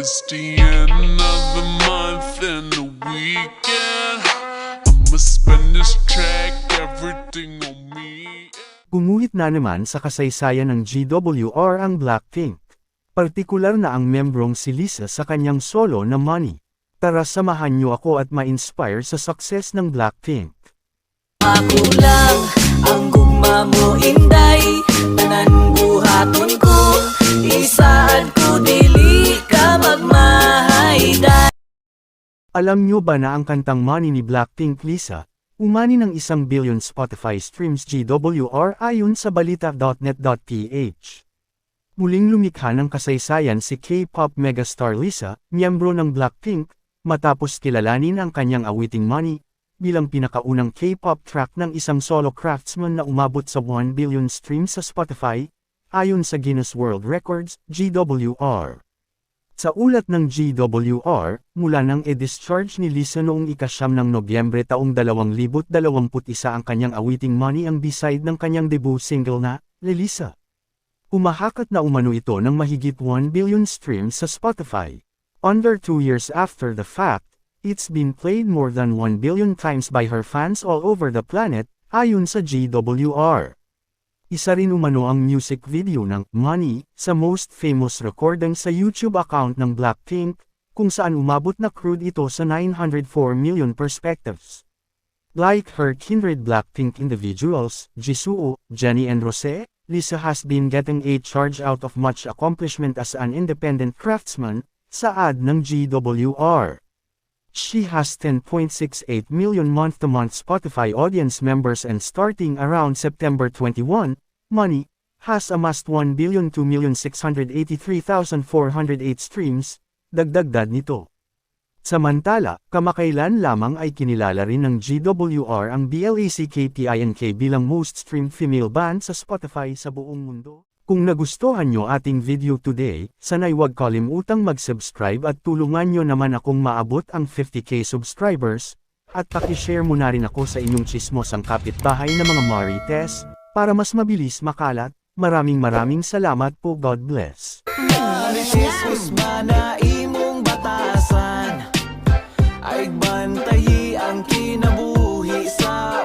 It's the end of the month and the weekend. I'ma spend this track, everything on me. Gumuhit na naman sa kasaysayan ng GWR ang Blackpink. Partikular na ang membrong si Lisa sa kanyang solo na Money. Tara samahan niyo ako at ma-inspire sa success ng Blackpink. Ako lang ang gugma Alam niyo ba na ang kantang Money ni Blackpink Lisa, umani ng isang billion Spotify streams GWR ayon sa balita.net.ph. Muling lumikha ng kasaysayan si K-pop megastar Lisa, miyembro ng Blackpink, matapos kilalanin ang kanyang awiting Money, bilang pinakaunang K-pop track ng isang solo craftsman na umabot sa 1 billion streams sa Spotify, ayon sa Guinness World Records, GWR. Sa ulat ng GWR, mula nang e-discharge ni Lisa noong ikasyam ng Nobyembre taong 2021 ang kanyang awiting Money ang B-side ng kanyang debut single na, Lelisa. Umahakat na umano ito ng mahigit 1 billion streams sa Spotify. Under two years after the fact, it's been played more than 1 billion times by her fans all over the planet, ayon sa GWR. Isa rin umano ang music video ng Money sa most famous recording sa YouTube account ng Blackpink, kung saan umabot na crude ito sa 904 million perspectives. Like her kindred Blackpink individuals, Jisoo, Jennie and Rosé, Lisa has been getting a charge out of much accomplishment as an independent craftsman, sa ad ng GWR. She has 10.68 million month-to-month Spotify audience members and starting around September 21, Money has amassed 1,2,683,408 streams, dagdagdad nito. Samantala, kamakailan lamang ay kinilala rin ng GWR ang BLACKPINK bilang most streamed female band sa Spotify sa buong mundo. Kung nagustuhan nyo ating video today, sanay wag kalimutang mag-subscribe at tulungan nyo naman akong maabot ang 50k subscribers, at pakishare mo na rin ako sa inyong chismos ang kapitbahay na mga Marites, para mas mabilis makalat, maraming maraming salamat po God bless. Marites ba na imong batasan, ay bantayi ang kinabuhi sa